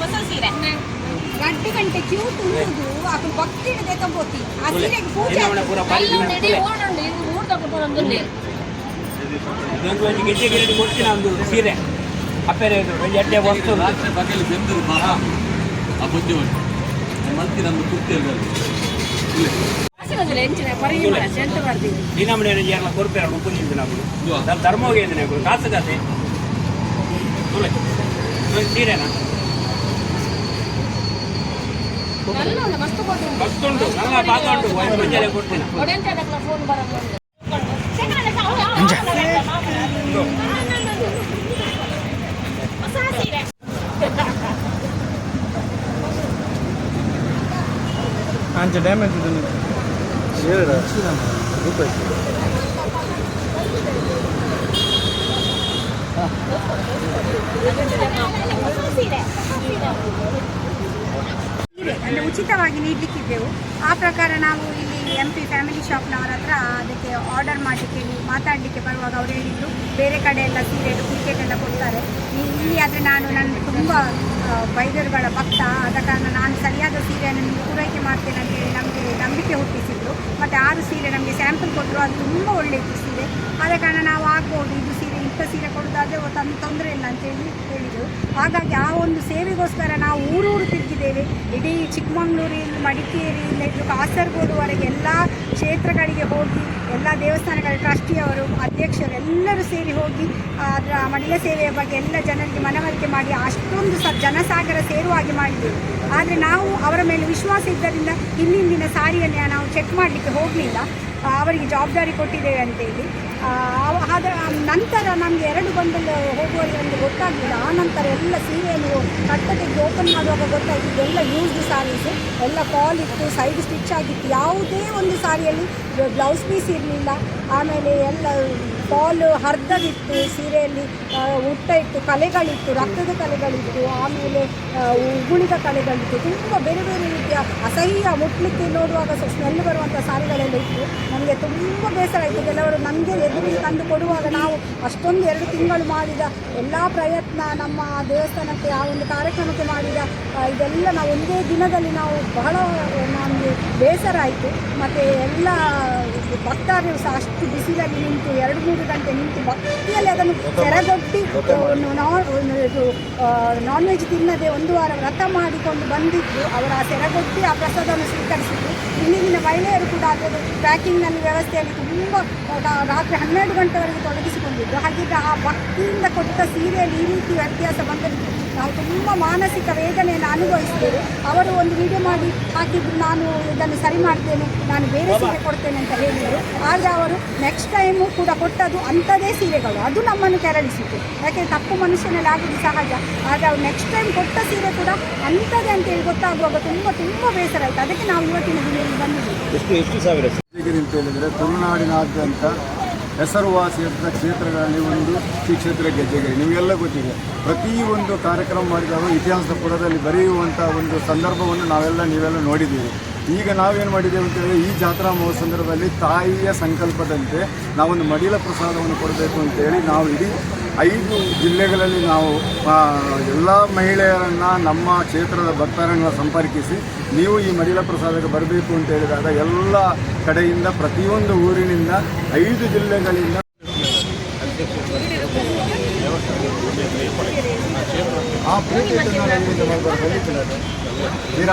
ಪೊಸಲ್ಸಿರೆ ಗಂಟೆ ಗಂಟೆ ಕ್ಯೂಟ್ ಉಂಡು ಅಕ್ಕ ಭಕ್ತಿನ ದೇತಂಬೋತಿ ಅಸಿರೆ ಪೂಜೆ ಕಲ್ಲೊಂದು ಇಡಿ ಓಡುಂಡು ಇದು ಊಟಕ್ಕೆ ಬರೋಂದುಲ್ಲೆ ಇದೊಂದು ಒಂದು ಗೆಡ್ಡೆ ಗೆಡ್ಡೆ ಕೊಡ್ತೀನಿ ಒಂದು ಸೀರೆ ಅಪ್ಪೆರೆ ಎಡ್ಡೆ ವಸ್ತು ರಾತ್ರಿ ಬಗೆಯಲ್ಲಿ ಬೆಂದರು ಬಹ ಆ ಬುದ್ಧಿ ಉಂಟು ಮತ್ತೆ ನಮ್ಮ ಕುರ್ತಿಯಲ್ಲಿ டினாமினேஷன் சேர்ல பொறுப்பேற முப்பது நான் தர்மோகேந்திரன் காசு காசு சீரேண்ணா ಅಂಚೆ ಡ್ಯಾಮೇಜ್ ಇದೆ ಅಂದ್ರೆ ಉಚಿತವಾಗಿ ನೀಡಲಿಕ್ಕಿದ್ದೆವು. ಆ ಪ್ರಕಾರ ನಾವು ಇಲ್ಲಿ ಎಂ ಪಿ ಫ್ಯಾಮಿಲಿ ಶಾಪ್ನವರ ಹತ್ರ ಅದಕ್ಕೆ ಆರ್ಡರ್ ಮಾಡಲಿಕ್ಕೆ ಮಾತಾಡಲಿಕ್ಕೆ ಬರುವಾಗ ಅವರು ಹೇಳಿದ್ರು, ಬೇರೆ ಕಡೆ ಎಲ್ಲ ಸೀರೆ ಟಿಕೆಟ್ ಎಲ್ಲ ಕೊಡ್ತಾರೆ. ಇಲ್ಲಿ ಆದರೆ ನಾನು ನನ್ನ ತುಂಬ ಬೈದರುಗಳ ಭಕ್ತ. ಆದ ಕಾರಣ ನಾನು ಸರಿಯಾದ ಸೀರೆಯನ್ನು ನಿಮಗೆ ಪೂರೈಕೆ ಮಾಡ್ತೇನೆ ಅಂತ ಹೇಳಿ ನಮಗೆ ನಂಬಿಕೆ ಹುಟ್ಟಿಸಿದ್ರು. ಮತ್ತು ಆರು ಸೀರೆ ನಮಗೆ ಸ್ಯಾಂಪಲ್ ಕೊಟ್ಟರು ಅದು ತುಂಬ ಒಳ್ಳೆಯದು ಸೀರೆ. ಆದ ಕಾರಣ ನಾವು ಆಗ್ಬೋದು, ಇದು ಸೀರೆ ಇಂಥ ಸೀರೆ ಕೊಡೋದಾದರೆ ತಮ್ಮ ತೊಂದರೆ ಇಲ್ಲ ಅಂತೇಳಿ ಹೇಳಿದರು. ಹಾಗಾಗಿ ಆ ಒಂದು ಸೇವೆಗೋಸ್ಕರ ನಾವು ಊರೂರು ತಿರುಗಿದ್ದೇವೆ. ಇಡೀ ಚಿಕ್ಕಮಗಳೂರಿನ ಮಡಿಕೇರಿಯಿಂದ ಹಿಡಿದು ಕಾಸರಗೋಡುವರೆಗೆ ಎಲ್ಲ ಕ್ಷೇತ್ರಗಳಿಗೆ ಹೋಗಿ, ಎಲ್ಲ ದೇವಸ್ಥಾನಗಳ ಟ್ರಸ್ಟಿಯವರು, ಅಧ್ಯಕ್ಷರು ಎಲ್ಲರೂ ಸೇರಿ ಹೋಗಿ ಅದರ ಮಡಿಲ ಸೇವೆಯ ಬಗ್ಗೆ ಎಲ್ಲ ಜನರಿಗೆ ಮನವರಿಕೆ ಮಾಡಿ, ಅಷ್ಟೊಂದು ಸ ಜನಸಾಗರ ಸೇರುವ ಹಾಗೆ ಮಾಡಿದ್ದೇವೆ. ಆದರೆ ನಾವು ಅವರ ಮೇಲೆ ವಿಶ್ವಾಸ ಇದ್ದರಿಂದ ಹಿಂದಿನ ದಿನ ಸಾರಿಯನ್ನು ನಾವು ಚೆಕ್ ಮಾಡಲಿಕ್ಕೆ ಹೋಗಲಿಲ್ಲ. ಅವರಿಗೆ ಜವಾಬ್ದಾರಿ ಕೊಟ್ಟಿದ್ದೇವೆ ಅಂತೇಳಿ ಆದ ನಂತರ ನಮಗೆ ಎರಡು ಬಂಡಲ್ ಹೋಗುವಲ್ಲಿ ನಮಗೆ ಗೊತ್ತಾಗಲಿಲ್ಲ. ಆ ನಂತರ ಎಲ್ಲ ಸೀರೆಯನ್ನು ಕಟ್ಟ ತೆಗೆದು ಓಪನ್ ಮಾಡುವಾಗ ಗೊತ್ತಾಯಿತು ಎಲ್ಲ ಯೂಸ್ಡ್ ಸಾರೀಸು ಎಲ್ಲ ಕಾಲ್ ಇತ್ತು ಸೈಡ್ ಸ್ಟಿಚ್ ಆಗಿತ್ತು. ಯಾವುದೇ ಒಂದು ಸಾರಿಯಲ್ಲಿ ಬ್ಲೌಸ್ ಪೀಸ್ ಇರಲಿಲ್ಲ. ಆಮೇಲೆ ಎಲ್ಲ ಫಾಲ್ ಹರಿದವಿತ್ತು ಸೀರೆಯಲ್ಲಿ ಉಟ್ಟ ಇತ್ತು, ಕಲೆಗಳಿತ್ತು, ರಕ್ತದ ಕಲೆಗಳಿತ್ತು, ಆಮೇಲೆ ಉಗುಳಿದ ಕಲೆಗಳಿತ್ತು. ತುಂಬ ಬೇರೆ ಬೇರೆ ರೀತಿಯ ಅಸಹ್ಯ ಮುಟ್ಲಿಕ್ಕೆ ನೋಡುವಾಗ ಸ್ಮೆಲ್ ಬರುವಂಥ ಸಾರಿಗಳೆಲ್ಲ ಇತ್ತು. ನಮಗೆ ತುಂಬ ಬೇಸರ ಆಯಿತು. ಕೆಲವರು ನಮಗೆ ಎದುರಿಗೆ ತಂದು ಕೊಡುವಾಗ ನಾವು ಅಷ್ಟೊಂದು ಎರಡು ತಿಂಗಳು ಮಾಡಿದ ಎಲ್ಲ ಪ್ರಯತ್ನ, ನಮ್ಮ ದೇವಸ್ಥಾನಕ್ಕೆ ಆ ಒಂದು ಕಾರ್ಯಕ್ರಮಕ್ಕೆ ಮಾಡಿದ ಇದೆಲ್ಲ ನಾವು ಒಂದೇ ದಿನದಲ್ಲಿ ನಾವು ಬಹಳ ನಮಗೆ ಬೇಸರ ಆಯಿತು. ಮತ್ತು ಎಲ್ಲ ಭಕ್ತಾದರು ಸಹ ಅಷ್ಟು ಬಿಸಿಲಲ್ಲಿ ನಿಂತು ಎರಡು ಮೂರು ಗಂಟೆ ನಿಂತು ಭಕ್ತಿಯಲ್ಲಿ ಅದನ್ನು ಸೆರಗೊಟ್ಟಿ ನಾನ್ ವೆಜ್ ತಿನ್ನದೆ ಒಂದು ವಾರ ವ್ರತ ಮಾಡಿಕೊಂಡು ಬಂದಿದ್ದು ಅವರ ಆ ಸೆರಗೊಟ್ಟಿ ಆ ಪ್ರಸಾದವನ್ನು ಸ್ವೀಕರಿಸಿದ್ದು. ಇಂದಿನ ಮಹಿಳೆಯರು ಕೂಡ ಅದರ ಪ್ಯಾಕಿಂಗ್ನಲ್ಲಿ ವ್ಯವಸ್ಥೆಯಲ್ಲಿ ತುಂಬ ರಾತ್ರಿ ಹನ್ನೆರಡು ಗಂಟೆವರೆಗೆ ತೊಡಗಿಸಿಕೊಂಡಿದ್ದು. ಹಾಗಿದ್ರೆ ಆ ಭಕ್ತಿಯಿಂದ ಕೊಟ್ಟ ಸೀರೆಯಲ್ಲಿ ಈ ರೀತಿ ವ್ಯತ್ಯಾಸ ಬಂದದ್ದು ನಾವು ತುಂಬ ಮಾನಸಿಕ ವೇದನೆಯನ್ನು ಅನುಭವಿಸಿದ್ದೇವೆ. ಅವರು ಒಂದು ವಿಡಿಯೋ ಮಾಡಿ ಹಾಕಿದ್ರು ನಾನು ಇದನ್ನು ಸರಿ ಮಾಡ್ತೇನೆ, ನಾನು ಬೇರೆ ಸೀರೆ ಕೊಡ್ತೇನೆ ಅಂತ ಹೇಳಿದರು. ಆದರೆ ಅವರು ನೆಕ್ಸ್ಟ್ ಟೈಮು ಕೂಡ ಕೊಟ್ಟದ್ದು ಅಂಥದೇ ಸೀರೆಗಳು. ಅದು ನಮ್ಮನ್ನು ಕೆರಳಿಸಿತು. ಯಾಕೆ, ತಪ್ಪು ಮನುಷ್ಯನಲ್ಲಿ ಆಗೋದು ಸಹಜ. ಆದರೆ ಅವರು ನೆಕ್ಸ್ಟ್ ಟೈಮ್ ಕೊಟ್ಟ ಸೀರೆ ಕೂಡ ಅಂಥದ್ದೇ ಅಂತೇಳಿ ಗೊತ್ತಾಗುವಾಗ ತುಂಬಾ ತುಂಬಾ ಬೇಸರ ಆಯ್ತು. ಅದಕ್ಕೆ ನಾವು ಇವತ್ತಿನ ದಿನದಲ್ಲಿ ಬಂದಿದ್ದೀವಿ. ಎಷ್ಟು ಎಷ್ಟು ಸಾವಿರ ಅಂತ ಹೇಳಿದರೆ ತುಳುನಾಡಿನಾದ್ಯಂತ ಹೆಸರುವಾಸಿಯಾದ ಕ್ಷೇತ್ರಗಳಲ್ಲಿ ಒಂದು ಶ್ರೀ ಕ್ಷೇತ್ರ ಗೆಜ್ಜೆಗಿರಿ ನಿಮಗೆಲ್ಲ ಗೊತ್ತಿದೆ. ಪ್ರತಿಯೊಂದು ಕಾರ್ಯಕ್ರಮ ಮಾಡಿದಾಗ ಇತಿಹಾಸದ ಪುಟದಲ್ಲಿ ಬರೆಯುವಂಥ ಒಂದು ಸಂದರ್ಭವನ್ನು ನಾವೆಲ್ಲ ನೀವೆಲ್ಲ ನೋಡಿದ್ದೀವಿ ಈಗ ನಾವೇನು ಮಾಡಿದ್ದೇವೆ ಅಂತ ಹೇಳಿದ್ರೆ ಈ ಜಾತ್ರಾ ಮಹೋತ್ಸವ ಸಂದರ್ಭದಲ್ಲಿ ತಾಯಿಯ ಸಂಕಲ್ಪದಂತೆ ನಾವೊಂದು ಮಡಿಲ ಪ್ರಸಾದವನ್ನು ಕೊಡಬೇಕು ಅಂತೇಳಿ ನಾವು ಇಡೀ ಐದು ಜಿಲ್ಲೆಗಳಲ್ಲಿ ನಾವು ಎಲ್ಲ ಮಹಿಳೆಯರನ್ನು ನಮ್ಮ ಕ್ಷೇತ್ರದ ಭಕ್ತರನ್ನು ಸಂಪರ್ಕಿಸಿ, ನೀವು ಈ ಮಡಿಲ ಪ್ರಸಾದಕ್ಕೆ ಬರಬೇಕು ಅಂತ ಹೇಳಿದಾಗ ಎಲ್ಲ ಕಡೆಯಿಂದ ಪ್ರತಿಯೊಂದು ಊರಿನಿಂದ ಐದು ಜಿಲ್ಲೆಗಳಿಂದ ಆ ಪ್ರೀತಿ ಇತ್ತು ನಾನು ಆ మీరు